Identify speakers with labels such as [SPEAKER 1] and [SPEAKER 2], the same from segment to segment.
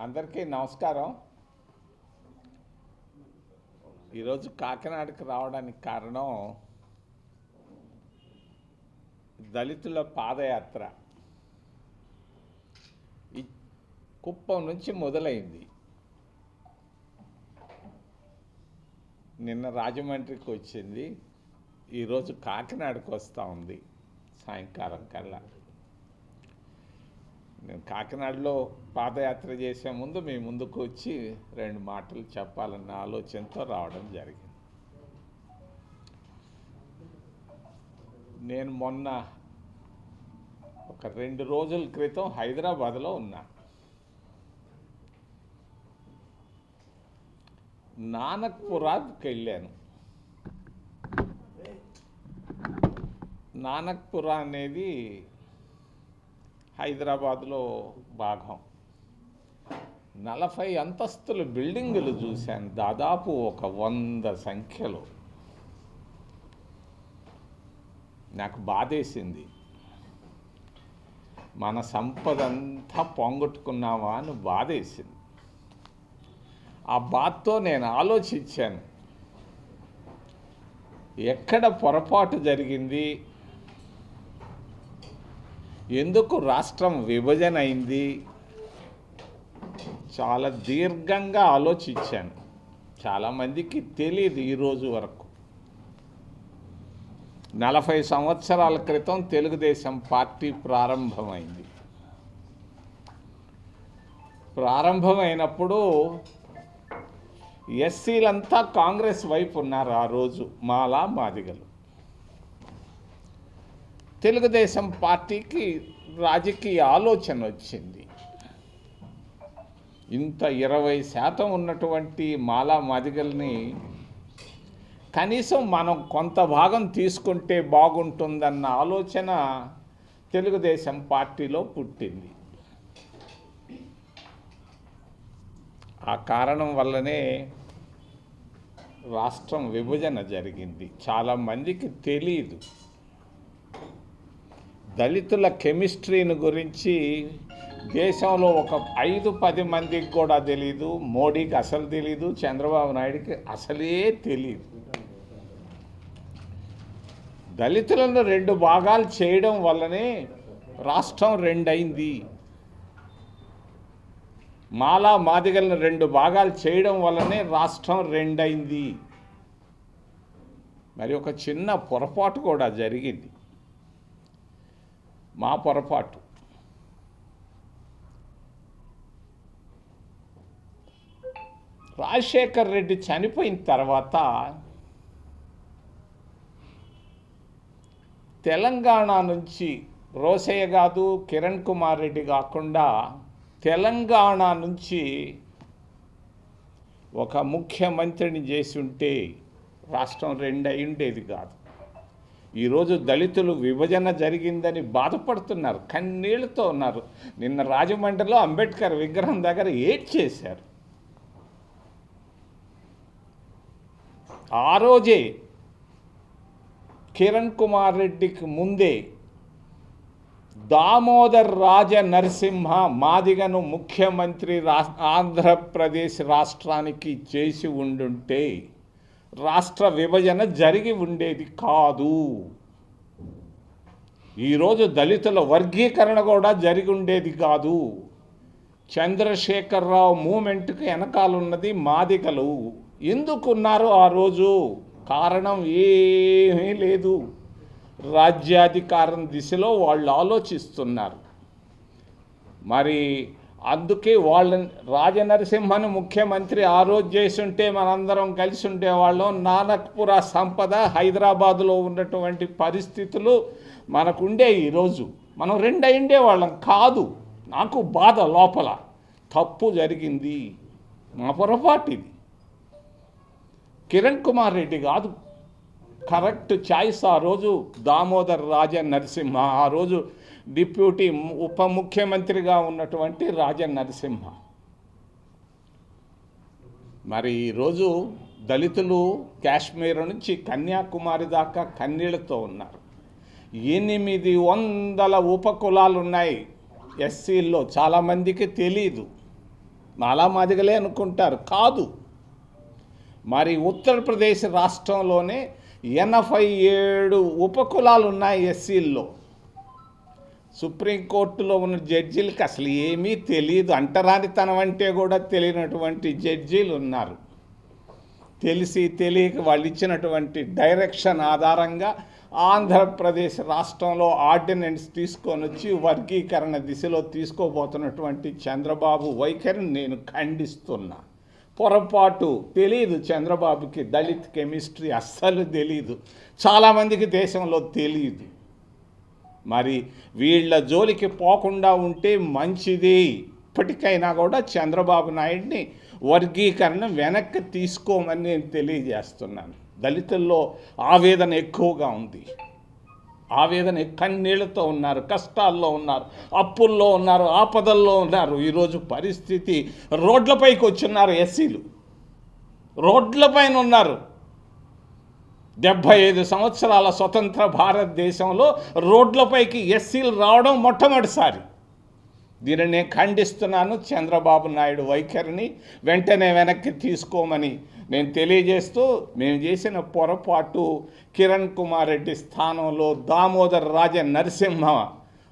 [SPEAKER 1] అందరికీ నమస్కారం. ఈరోజు కాకినాడకి రావడానికి కారణం దళితుల పాదయాత్ర. కుప్పం నుంచి మొదలైంది. నిన్న రాజమండ్రికి వచ్చింది. ఈరోజు కాకినాడకు వస్తూ ఉంది సాయంకాలం కల్లా. నేను కాకినాడలో పాదయాత్ర చేసే ముందు మీ ముందుకు వచ్చి రెండు మాటలు చెప్పాలన్న ఆలోచనతో రావడం జరిగింది. నేను మొన్న ఒక రెండు రోజుల క్రితం హైదరాబాద్లో ఉన్నా. నానక్పురాకి వెళ్ళాను. నానక్పుర అనేది హైదరాబాద్లో భాగం. నలభై అంతస్తుల బిల్డింగులు చూశాను. దాదాపు ఒక వంద సంఖ్యలో. నాకు బాధేసింది. మన సంపద అంతా పొంగొట్టుకున్నామా అని బాధేసింది. ఆ బాధతో నేను ఆలోచించాను. ఎక్కడ పొరపాటు జరిగింది? ఎందుకు రాష్ట్రం విభజన అయింది? చాలా దీర్ఘంగా ఆలోచించాను. చాలామందికి తెలియదు ఈరోజు వరకు. నలభై సంవత్సరాల క్రితం తెలుగుదేశం పార్టీ ప్రారంభమైంది. ప్రారంభమైనప్పుడు ఎస్సీలంతా కాంగ్రెస్ వైపు ఉన్నారు ఆ రోజు మాలా మాదిగలు. తెలుగుదేశం పార్టీకి రాజకీయ ఆలోచన వచ్చింది. ఇంత ఇరవై శాతం ఉన్నటువంటి మాలా మాదిగల్ని కనీసం మనం కొంత భాగం తీసుకుంటే బాగుంటుందన్న ఆలోచన తెలుగుదేశం పార్టీలో పుట్టింది. ఆ కారణం వల్లనే రాష్ట్రం విభజన జరిగింది. చాలామందికి తెలియదు దళితుల కెమిస్ట్రీని గురించి దేశంలో ఒక ఐదు పది మందికి కూడా తెలియదు మోడీకి అసలు తెలీదు చంద్రబాబు నాయుడికి అసలే తెలియదు దళితులను రెండు భాగాలు చేయడం వల్లనే రాష్ట్రం రెండైంది. మాలా మాదిగలను రెండు భాగాలు చేయడం వల్లనే రాష్ట్రం రెండైంది. మరి ఒక చిన్న పొరపాటు కూడా జరిగింది. మా పొరపాటు. రాజశేఖర్ రెడ్డి చనిపోయిన తర్వాత తెలంగాణ నుంచి రోసయ్య కాదు కిరణ్ కుమార్ రెడ్డి కాకుండా తెలంగాణ నుంచి ఒక ముఖ్యమంత్రిని చేసి ఉంటే రాష్ట్రం రెండు అయి ఉండేది కాదు. ఈరోజు దళితులు విభజన జరిగిందని బాధపడుతున్నారు కన్నీళ్ళతో ఉన్నారు. నిన్న రాజమండ్రిలో అంబేద్కర్ విగ్రహం దగ్గర ఏడ్ చేశారు. ఆ రోజే కిరణ్ కుమార్ రెడ్డికి ముందే దామోదర్ రాజ నరసింహ మాదిగను ముఖ్యమంత్రి రా ఆంధ్రప్రదేశ్ రాష్ట్రానికి చేసి ఉండుంటే రాష్ట్ర విభజన జరిగి ఉండేది కాదు. ఈరోజు దళితుల వర్గీకరణ కూడా జరిగి ఉండేది కాదు. చంద్రశేఖరరావు మూమెంట్కి వెనకాలన్నది మాదికలు ఎందుకున్నారు ఆ రోజు? కారణం ఏమీ లేదు. రాజ్యాధికారం దిశలో వాళ్ళు ఆలోచిస్తున్నారు. మరి అందుకే వాళ్ళని రాజనరసింహను ముఖ్యమంత్రి ఆ రోజు చేసుంటే మనందరం కలిసి ఉండేవాళ్ళం. నానక్పుర సంపద హైదరాబాదులో ఉన్నటువంటి పరిస్థితులు మనకుండే ఈరోజు. మనం రెండు ఉండేవాళ్ళం కాదు నాకు బాధ లోపల. తప్పు జరిగింది. మా పొరపాటు ఇది. కిరణ్ కుమార్ రెడ్డి కాదు. కరెక్ట్ చాయిస్ ఆ రోజు దామోదర్ రాజ నరసింహ ఆ రోజు డిప్యూటీ ఉప ముఖ్యమంత్రిగా ఉన్నటువంటి రాజ నరసింహ మరి ఈరోజు దళితులు కాశ్మీర్ నుంచి కన్యాకుమారి దాకా కన్నీళ్ళతో ఉన్నారు. ఎనిమిది వందల ఉపకులాలు ఉన్నాయి ఎస్సీల్లో చాలామందికి తెలీదు. మాలా మాదిగలే అనుకుంటారు. కాదు. మరి ఉత్తరప్రదేశ్ రాష్ట్రంలోనే ఎనభై ఏడు ఉపకులాలు ఉన్నాయి ఎస్సీల్లో. సుప్రీంకోర్టులో ఉన్న జడ్జీలకు అసలు ఏమీ తెలియదు. అంటరానితనం అంటే కూడా తెలియనటువంటి జడ్జీలు ఉన్నారు. తెలిసి తెలియక వాళ్ళు ఇచ్చినటువంటి డైరెక్షన్ ఆధారంగా ఆంధ్రప్రదేశ్ రాష్ట్రంలో ఆర్డినెన్స్ తీసుకొని వచ్చి వర్గీకరణ దిశలో తీసుకోబోతున్నటువంటి చంద్రబాబు వైఖరిని నేను ఖండిస్తున్నా. పొరపాటు తెలియదు చంద్రబాబుకి. దళిత్ కెమిస్ట్రీ అస్సలు తెలియదు చాలామందికి దేశంలో తెలియదు మరి వీళ్ళ జోలికి పోకుండా ఉంటే మంచిది. ఇప్పటికైనా కూడా చంద్రబాబు నాయుడిని వర్గీకరణ వెనక్కి తీసుకోమని నేను తెలియజేస్తున్నాను. దళితుల్లో ఆవేదన ఎక్కువగా ఉంది. ఆవేదన కన్నీళ్ళతో ఉన్నారు కష్టాల్లో ఉన్నారు అప్పుల్లో ఉన్నారు ఆపదల్లో ఉన్నారు. ఈరోజు పరిస్థితి రోడ్లపైకి వచ్చున్నారు ఎస్సీలు. రోడ్లపైన ఉన్నారు. డెబ్భై ఐదు సంవత్సరాల స్వతంత్ర భారతదేశంలో రోడ్లపైకి ఎస్సీలు రావడం మొట్టమొదటిసారి. దీనిని నేను ఖండిస్తున్నాను చంద్రబాబు నాయుడు వైఖరిని వెంటనే వెనక్కి తీసుకోమని నేను తెలియజేస్తూ మేము చేసిన పొరపాటు కిరణ్ కుమార్ రెడ్డి స్థానంలో దామోదర్ రాజ నరసింహ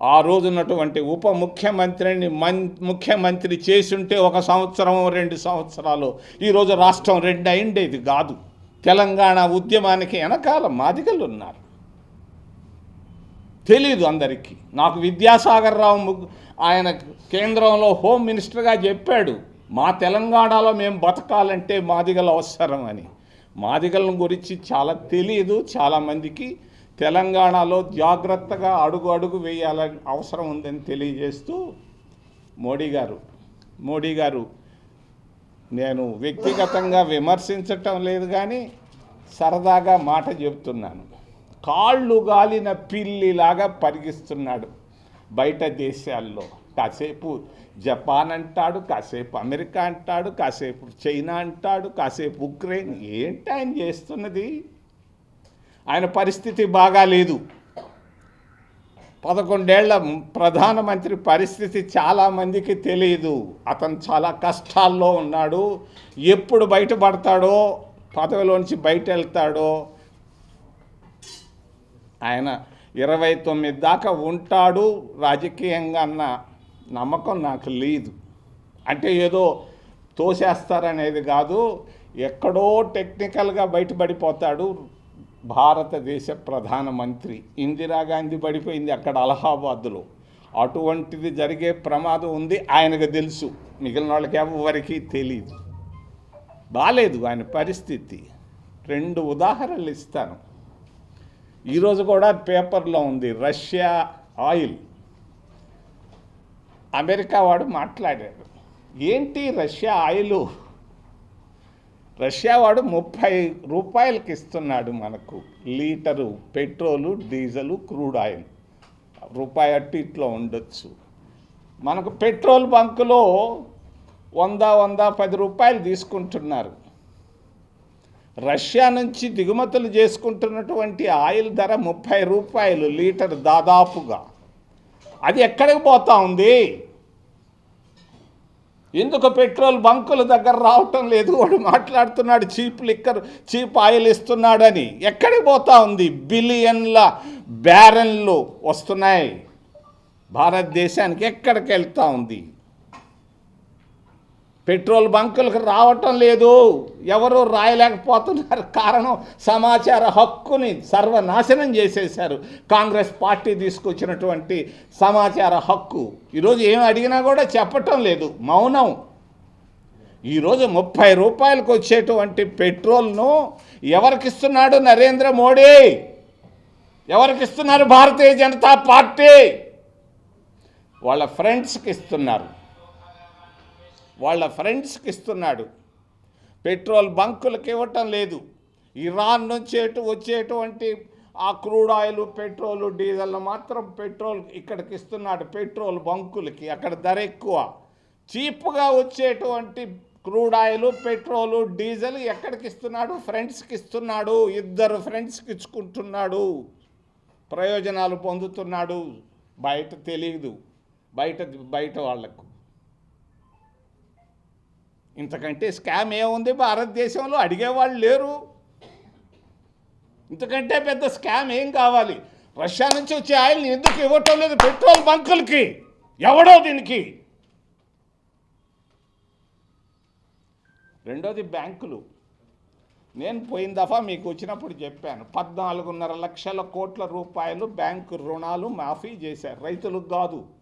[SPEAKER 1] ఆ రోజున్నటువంటి ఉప ముఖ్యమంత్రిని మన్ ముఖ్యమంత్రి చేసుంటే ఒక సంవత్సరం రెండు సంవత్సరాలు ఈరోజు రాష్ట్రం రెండు అయిండేది కాదు. తెలంగాణ ఉద్యమానికి వెనకాల మాదిగలు ఉన్నారు తెలీదు అందరికీ. నాకు విద్యాసాగర్ రావు ఆయన కేంద్రంలో హోమ్ మినిస్టర్గా చెప్పాడు మా తెలంగాణలో మేము బతకాలంటే మాదిగలు అవసరం అని. మాదిగల గురించి చాలా తెలియదు చాలామందికి తెలంగాణలో జాగ్రత్తగా అడుగు అడుగు వేయాలని అవసరం ఉందని తెలియజేస్తూ మోడీ గారు మోడీ గారు నేను వ్యక్తిగతంగా విమర్శించటం లేదు కానీ సరదాగా మాట చెప్తున్నాను కాళ్ళు గాలిన పిల్లిలాగా పరిగిస్తున్నాడు బయట దేశాల్లో. కాసేపు జపాన్ అంటాడు కాసేపు అమెరికా అంటాడు కాసేపు చైనా అంటాడు కాసేపు ఉక్రెయిన్. ఏంటి ఆయన చేస్తున్నది? ఆయన పరిస్థితి బాగాలేదు. పదకొండేళ్ళ ప్రధానమంత్రి పరిస్థితి చాలామందికి తెలియదు అతను చాలా కష్టాల్లో ఉన్నాడు. ఎప్పుడు బయటపడతాడో పదవిలోంచి బయట వెళ్తాడో ఆయన ఇరవై తొమ్మిది దాకా ఉంటాడు. రాజకీయంగా అన్న నమ్మకం నాకు లేదు. అంటే ఏదో తోసేస్తారనేది కాదు. ఎక్కడో టెక్నికల్గా బయటపడిపోతాడు. భారతదేశ ప్రధానమంత్రి ఇందిరాగాంధీ పడిపోయింది అక్కడ అలహాబాద్లో. అటువంటిది జరిగే ప్రమాదం ఉంది ఆయనకు తెలుసు. మిగిలిన వాళ్ళకి ఎవరికి తెలియదు బాలేదు ఆయన పరిస్థితి. రెండు ఉదాహరణలు ఇస్తాను. ఈరోజు కూడా పేపర్లో ఉంది రష్యా ఆయిల్. అమెరికా వాడు మాట్లాడాడు. ఏంటి రష్యా ఆయిల్? రష్యా వాడు ముప్పై రూపాయలకి ఇస్తున్నాడు మనకు. Litre petrol diesel crude oil. రూపాయి అట్టు ఇట్లా ఉండొచ్చు. మనకు పెట్రోల్ బంకులో వంద వంద పది రూపాయలు తీసుకుంటున్నారు. రష్యా నుంచి దిగుమతులు చేసుకుంటున్నటువంటి ఆయిల్ ధర ముప్పై రూపాయలు లీటర్ దాదాపుగా. అది ఎక్కడికి పోతా ఉంది? ఎందుకు పెట్రోల్ బంకుల దగ్గర రావటం లేదు? వాడు మాట్లాడుతున్నాడు చీప్ లిక్కర్ చీప్ ఆయిల్ ఇస్తున్నాడని. ఎక్కడికి పోతా ఉంది? బిలియన్ల బ్యారెన్లు వస్తున్నాయి. భారతదేశానికి ఎక్కడికి వెళ్తూ ఉంది? పెట్రోల్ బంకులకు రావటం లేదు. ఎవరు రాయలేకపోతున్నారు. కారణం సమాచార హక్కుని సర్వనాశనం చేసేశారు. కాంగ్రెస్ పార్టీ తీసుకొచ్చినటువంటి సమాచార హక్కు. ఈరోజు ఏం అడిగినా కూడా చెప్పటం లేదు. మౌనం. ఈరోజు ముప్పై రూపాయలకు వచ్చేటువంటి పెట్రోల్ను ఎవరికిస్తున్నాడు నరేంద్ర మోడీ? ఎవరికిస్తున్నారు భారతీయ జనతా పార్టీ? వాళ్ళ ఫ్రెండ్స్కి ఇస్తున్నారు. వాళ్ళ ఫ్రెండ్స్కి ఇస్తున్నాడు. పెట్రోల్ బంకులకు ఇవ్వటం లేదు. ఇరాన్ నుంచి ఎటు వచ్చేటువంటి ఆ క్రూడ్ ఆయిల్ పెట్రోల్ డీజిల్ మాత్రం పెట్రోల్ ఇక్కడికి ఇస్తున్నాడు. పెట్రోల్ బంకులకి అక్కడ ధర ఎక్కువ. చీప్గా వచ్చేటువంటి క్రూడ్ ఆయిల్ పెట్రోలు డీజిల్ ఎక్కడికి ఇస్తున్నాడు? ఫ్రెండ్స్కి ఇస్తున్నాడు. ఇద్దరు ఫ్రెండ్స్కి ఇచ్చుకుంటున్నాడు. ప్రయోజనాలు పొందుతున్నాడు. బయట తెలియదు బయట బయట వాళ్ళకు ఇంతకంటే స్కామ్ ఏముంది? భారతదేశంలో అడిగేవాళ్ళు లేరు. ఇంతకంటే పెద్ద స్కామ్ ఏం కావాలి? రష్యా నుంచి వచ్చే ఆయిల్ని ఎందుకు ఇవ్వటం లేదు? పెట్రోల్ బంకులకి. ఎవడో దీనికి. రెండోది బ్యాంకులు. నేను పోయిన దఫా మీకు వచ్చినప్పుడు చెప్పాను. పద్నాలుగున్నర లక్షల కోట్ల రూపాయలు బ్యాంకు రుణాలు మాఫీ చేశారు. రైతులకు కాదు.